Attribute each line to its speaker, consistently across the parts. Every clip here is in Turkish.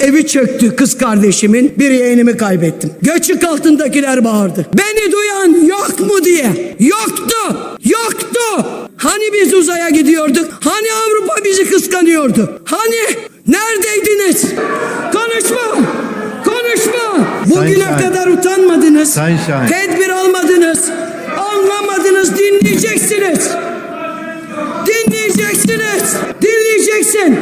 Speaker 1: Evi çöktü kız kardeşimin. Bir yeğenimi kaybettim. Göçük altındakiler bağırdı. Beni duyan yok mu diye. Yoktu. Yoktu. Hani biz uzaya gidiyorduk? Hani Avrupa bizi kıskanıyordu? Hani neredeydiniz? Konuşma. Konuşma. Bugüne
Speaker 2: Şahin.
Speaker 1: kadar utanmadınız.
Speaker 2: Sayın Şahin.
Speaker 1: Tedbir almadınız. Anlamadınız. Dinleyeceksiniz. Dinleyeceksin.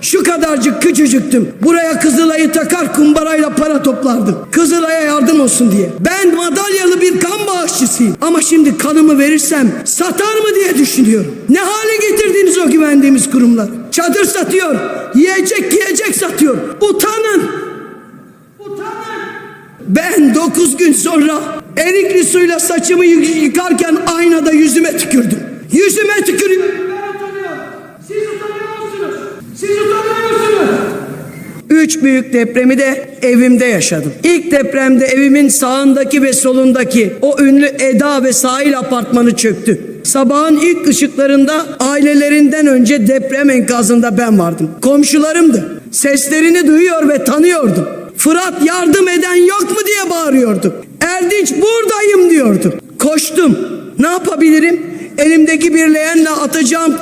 Speaker 1: Şu kadarcık küçücüktüm. Buraya Kızılay'ı takar kumbarayla para toplardım. Kızılay'a yardım olsun diye. Ben madalyalı bir kan bağışçısıyım. Ama şimdi kanımı verirsem satar mı diye düşünüyorum. Ne hale getirdiniz o güvendiğimiz kurumlar? Çadır satıyor. Yiyecek yiyecek satıyor. Utanın. Utanın. Ben dokuz gün sonra erikli suyla saçımı yı- yıkarken aynada yüzüme tükürdüm. Yüzüme tükürüyorum. Ben utanıyorum. Siz utanıyor musunuz? Siz utanıyor musunuz? Üç büyük depremi de evimde yaşadım. İlk depremde evimin sağındaki ve solundaki o ünlü Eda ve sahil apartmanı çöktü. Sabahın ilk ışıklarında ailelerinden önce deprem enkazında ben vardım. Komşularımdı. Seslerini duyuyor ve tanıyordum. Fırat yardım eden yok mu diye bağırıyordu. Erdinç buradayım diyordu. Koştum. Ne yapabilirim? Elimdeki bir leğenle atacağım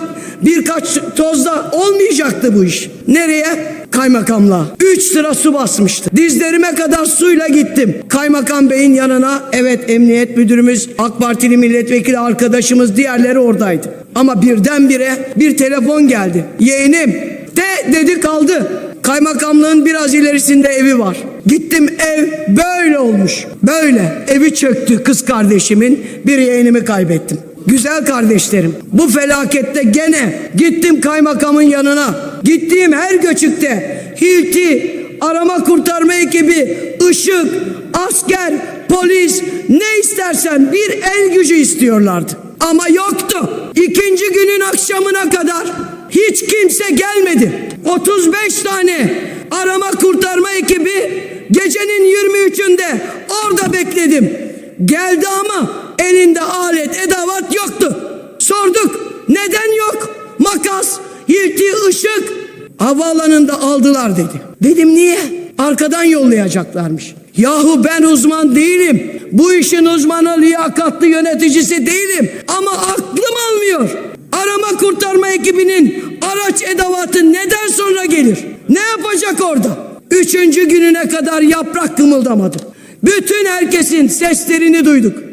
Speaker 1: birkaç tozda olmayacaktı bu iş. Nereye? Kaymakamlığa. Üç sıra su basmıştı. Dizlerime kadar suyla gittim. Kaymakam beyin yanına evet emniyet müdürümüz, AK Partili milletvekili arkadaşımız diğerleri oradaydı. Ama birdenbire bir telefon geldi. Yeğenim de dedi kaldı. Kaymakamlığın biraz ilerisinde evi var. Gittim ev böyle olmuş. Böyle. Evi çöktü kız kardeşimin. Bir yeğenimi kaybettim. Güzel kardeşlerim bu felakette gene gittim kaymakamın yanına. Gittiğim her göçükte Hilti, arama kurtarma ekibi, ışık, asker, polis ne istersen bir el gücü istiyorlardı. Ama yoktu. İkinci günün akşamına kadar hiç kimse gelmedi. 35 tane arama kurtarma ekibi gecenin 23'ünde orada bekledim. Geldi ama elinde alet edavat yoktu. Sorduk neden yok? Makas, hilti, ışık havaalanında aldılar dedi. Dedim niye? Arkadan yollayacaklarmış. Yahu ben uzman değilim. Bu işin uzmanı liyakatlı yöneticisi değilim. Ama aklım almıyor. Arama kurtarma ekibinin araç edavatı neden sonra gelir? Ne yapacak orada? Üçüncü gününe kadar yaprak kımıldamadı. Bütün herkesin seslerini duyduk.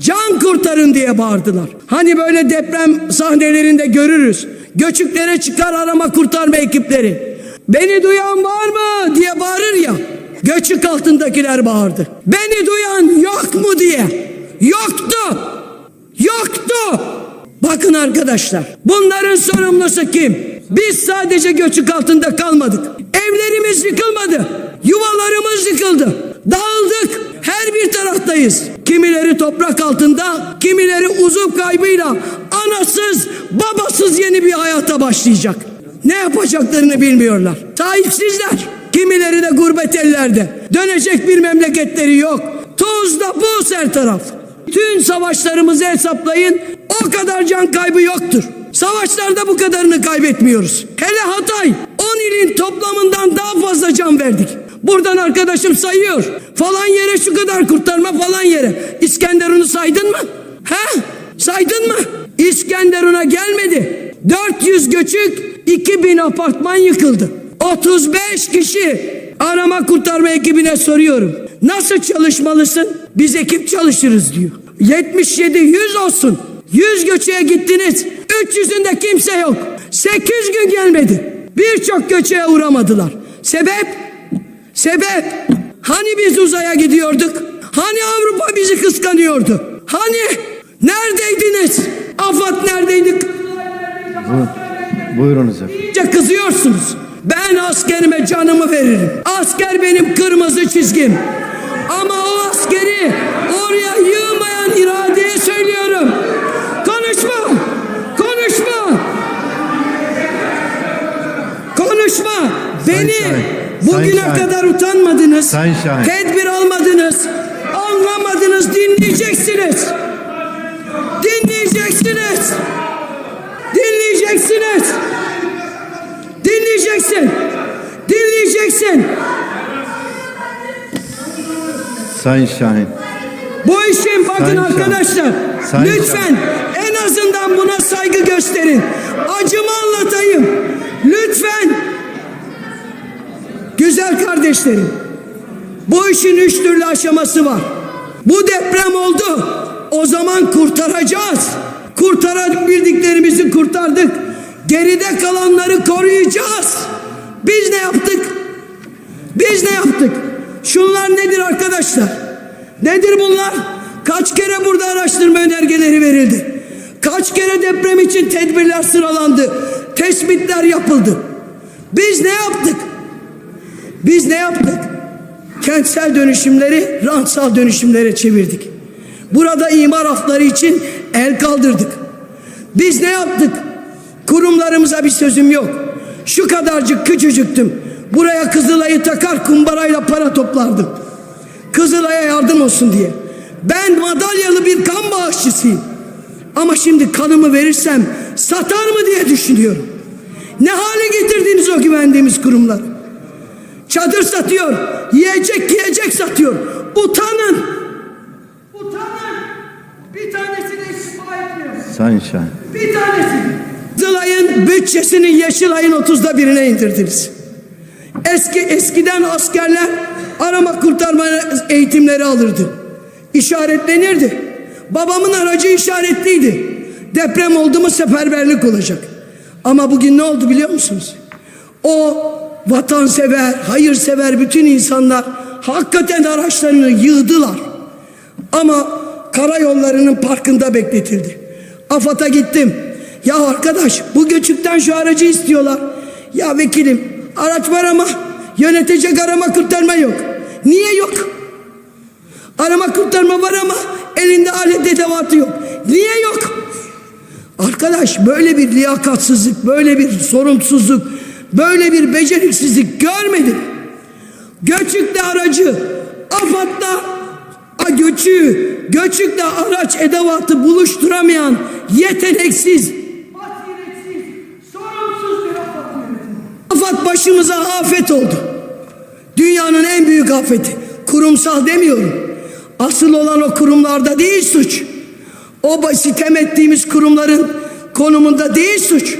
Speaker 1: Can kurtarın diye bağırdılar. Hani böyle deprem sahnelerinde görürüz. Göçüklere çıkar arama kurtarma ekipleri. Beni duyan var mı diye bağırır ya. Göçük altındakiler bağırdı. Beni duyan yok mu diye. Yoktu. Yoktu. Bakın arkadaşlar bunların sorumlusu kim? Biz sadece göçük altında kalmadık. Evlerimiz yıkılmadı. Yuvalarımız yıkıldı. Dağıldık. Her bir taraftayız. Toprak altında, kimileri uzuv kaybıyla anasız, babasız yeni bir hayata başlayacak. Ne yapacaklarını bilmiyorlar. Sahipsizler. Kimileri de gurbet ellerde. Dönecek bir memleketleri yok. Tuzda buz her taraf. Tüm savaşlarımızı hesaplayın. O kadar can kaybı yoktur. Savaşlarda bu kadarını kaybetmiyoruz. Hele Hatay 10 ilin toplamından daha fazla can verdik. Buradan arkadaşım sayıyor. Falan yere şu kadar kurtarma falan yere. İskenderun'u saydın mı? He? Saydın mı? İskenderun'a gelmedi. 400 göçük 2000 apartman yıkıldı. 35 kişi arama kurtarma ekibine soruyorum. Nasıl çalışmalısın? Biz ekip çalışırız diyor. 77 100 olsun. 100 göçeye gittiniz. 300'ünde kimse yok. 8 gün gelmedi. Birçok göçeye uğramadılar. Sebep? Sebep? Hani biz uzaya gidiyorduk? Hani Avrupa bizi kıskanıyordu? Hani? Neredeydiniz? Afat neredeydik?
Speaker 2: Bu- Buyurunuz efendim.
Speaker 1: Kızıyorsunuz. Ben askerime canımı veririm. Asker benim kırmızı çizgim. Ama o askeri oraya yığmayan iradeye söylüyorum. Konuşma! Konuşma! Konuşma! Beni
Speaker 2: Şahin, Sayın
Speaker 1: Bugüne
Speaker 2: Sayın
Speaker 1: kadar utanmadınız.
Speaker 2: Sayın
Speaker 1: Tedbir almadınız. Anlamadınız. Dinleyeceksiniz. Dinleyeceksiniz. Dinleyeceksiniz. Dinleyeceksin. Dinleyeceksin.
Speaker 2: Sayın Şahin.
Speaker 1: Bu işin bakın
Speaker 2: Sayın
Speaker 1: arkadaşlar.
Speaker 2: Sayın
Speaker 1: lütfen en azından buna saygı gösterin. Acımı anlatayım. Lütfen Güzel kardeşlerim. Bu işin üç türlü aşaması var. Bu deprem oldu. O zaman kurtaracağız. Kurtarabildiklerimizi kurtardık. Geride kalanları koruyacağız. Biz ne yaptık? Biz ne yaptık? Şunlar nedir arkadaşlar? Nedir bunlar? Kaç kere burada araştırma önergeleri verildi? Kaç kere deprem için tedbirler sıralandı? Tespitler yapıldı. Biz ne yaptık? Biz ne yaptık? Kentsel dönüşümleri rantsal dönüşümlere çevirdik. Burada imar hafları için el kaldırdık. Biz ne yaptık? Kurumlarımıza bir sözüm yok. Şu kadarcık küçücüktüm. Buraya Kızılay'ı takar kumbarayla para toplardım. Kızılay'a yardım olsun diye. Ben madalyalı bir kan bağışçısıyım. Ama şimdi kanımı verirsem satar mı diye düşünüyorum. Ne hale getirdiniz o güvendiğimiz kurumları? Çadır satıyor, yiyecek yiyecek satıyor. Utanın. Utanın. Bir tanesini istifa etmiyor.
Speaker 2: Şahin.
Speaker 1: Bir tanesi. Kızılay'ın bütçesini Yeşilay'ın otuzda birine indirdiniz. Eski eskiden askerler arama kurtarma eğitimleri alırdı. İşaretlenirdi. Babamın aracı işaretliydi. Deprem oldu mu seferberlik olacak. Ama bugün ne oldu biliyor musunuz? O vatansever, hayırsever bütün insanlar hakikaten araçlarını yığdılar. Ama karayollarının parkında bekletildi. AFAD'a gittim. Ya arkadaş bu göçükten şu aracı istiyorlar. Ya vekilim araç var ama yönetecek arama kurtarma yok. Niye yok? Arama kurtarma var ama elinde alet edevatı yok. Niye yok? Arkadaş böyle bir liyakatsızlık, böyle bir sorumsuzluk, böyle bir beceriksizlik görmedim. Göçükte aracı, AFAD'da a göçüğü, göçükle araç edevatı buluşturamayan yeteneksiz, basiretsiz, sorumsuz bir AFAD yönetimi. AFAD başımıza afet oldu. Dünyanın en büyük afeti. Kurumsal demiyorum. Asıl olan o kurumlarda değil suç. O sitem ettiğimiz kurumların konumunda değil suç.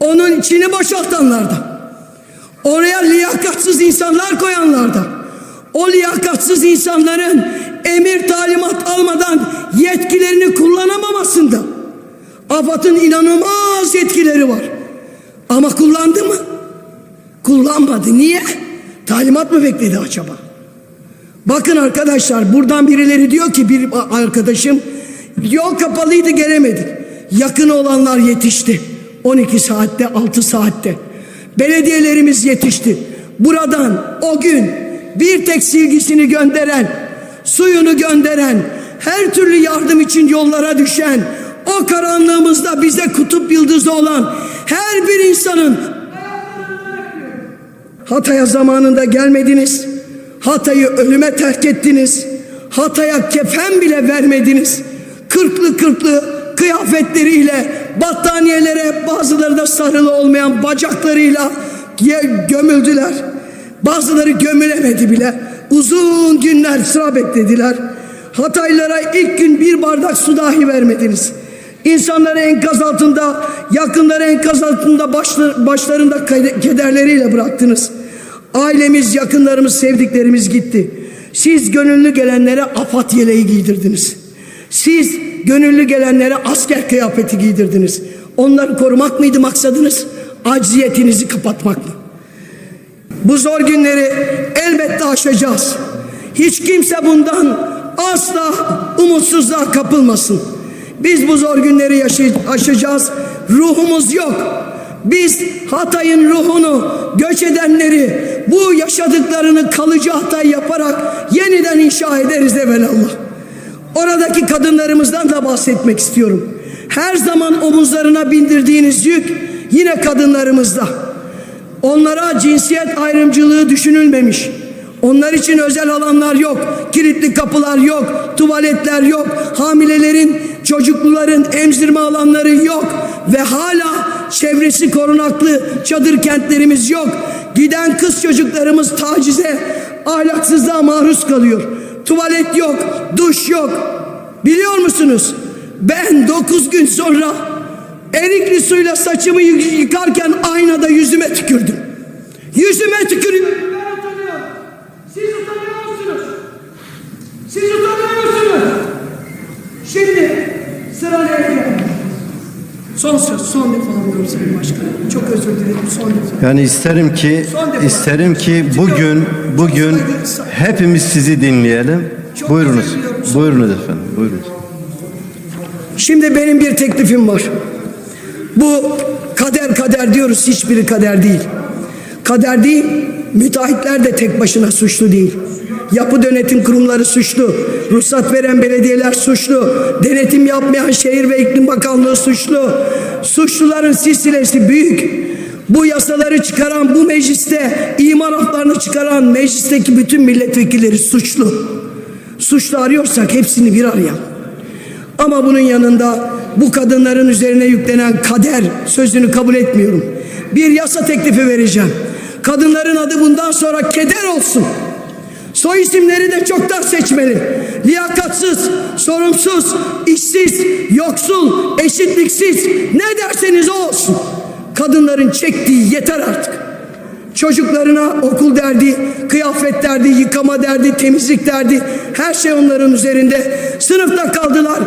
Speaker 1: Onun içini boşaltanlarda. Oraya liyakatsız insanlar koyanlarda. O liyakatsız insanların emir talimat almadan yetkilerini kullanamamasında. AFAD'ın inanılmaz yetkileri var. Ama kullandı mı? Kullanmadı. Niye? Talimat mı bekledi acaba? Bakın arkadaşlar buradan birileri diyor ki bir arkadaşım yol kapalıydı gelemedik. Yakın olanlar yetişti. 12 saatte 6 saatte. Belediyelerimiz yetişti. Buradan o gün bir tek silgisini gönderen, suyunu gönderen, her türlü yardım için yollara düşen, o karanlığımızda bize kutup yıldızı olan her bir insanın Hatay'a zamanında gelmediniz. Hatay'ı ölüme terk ettiniz. Hatay'a kefen bile vermediniz. Kırklı kırklı kıyafetleriyle battaniyelere bazıları da sarılı olmayan bacaklarıyla gömüldüler. Bazıları gömülemedi bile. Uzun günler sıra beklediler. Hataylılara ilk gün bir bardak su dahi vermediniz. İnsanları enkaz altında, yakınları enkaz altında başlar, başlarında kederleriyle bıraktınız. Ailemiz, yakınlarımız, sevdiklerimiz gitti. Siz gönüllü gelenlere afat yeleği giydirdiniz. Siz gönüllü gelenlere asker kıyafeti giydirdiniz. Onları korumak mıydı maksadınız? Acziyetinizi kapatmak mı? Bu zor günleri elbette aşacağız. Hiç kimse bundan asla umutsuzluğa kapılmasın. Biz bu zor günleri aşacağız. Ruhumuz yok. Biz Hatay'ın ruhunu, göç edenleri, bu yaşadıklarını kalıcı Hatay yaparak yeniden inşa ederiz evelallah. Oradaki kadınlarımızdan da bahsetmek istiyorum. Her zaman omuzlarına bindirdiğiniz yük yine kadınlarımızda. Onlara cinsiyet ayrımcılığı düşünülmemiş. Onlar için özel alanlar yok, kilitli kapılar yok, tuvaletler yok, hamilelerin, çocukluların emzirme alanları yok ve hala çevresi korunaklı çadır kentlerimiz yok. Giden kız çocuklarımız tacize, ahlaksızlığa maruz kalıyor. Tuvalet yok, duş yok. Biliyor musunuz? Ben 9 gün sonra erikli suyla saçımı yı- yıkarken aynada yüzüme tükürdüm. Yüzüme tükürüyorum. Ben utanıyorum. Siz utanıyor musunuz? Siz utanıyor musunuz? Şimdi sıra neye geldi? Son söz, son defa alıyorum Sayın Başkanım. Çok özür dilerim, son defa.
Speaker 2: Yani isterim ki isterim ki bugün bugün hepimiz sizi dinleyelim.
Speaker 1: Çok
Speaker 2: Buyurunuz. Buyurunuz efendim. Buyurunuz.
Speaker 1: Şimdi benim bir teklifim var. Bu kader kader diyoruz hiçbiri kader değil. Kader değil, müteahhitler de tek başına suçlu değil. Yapı denetim kurumları suçlu, ruhsat veren belediyeler suçlu, denetim yapmayan Şehir ve İklim Bakanlığı suçlu. Suçluların silsilesi büyük. Bu yasaları çıkaran, bu mecliste imar haflarını çıkaran meclisteki bütün milletvekilleri suçlu. Suçlu arıyorsak hepsini bir arayalım. Ama bunun yanında bu kadınların üzerine yüklenen kader sözünü kabul etmiyorum. Bir yasa teklifi vereceğim. Kadınların adı bundan sonra keder olsun. Soy isimleri de çoktan seçmeli. Liyakatsız, sorumsuz, işsiz, yoksul, eşitliksiz ne derseniz o olsun. Kadınların çektiği yeter artık. Çocuklarına okul derdi, kıyafet derdi, yıkama derdi, temizlik derdi. Her şey onların üzerinde. Sınıfta kaldılar.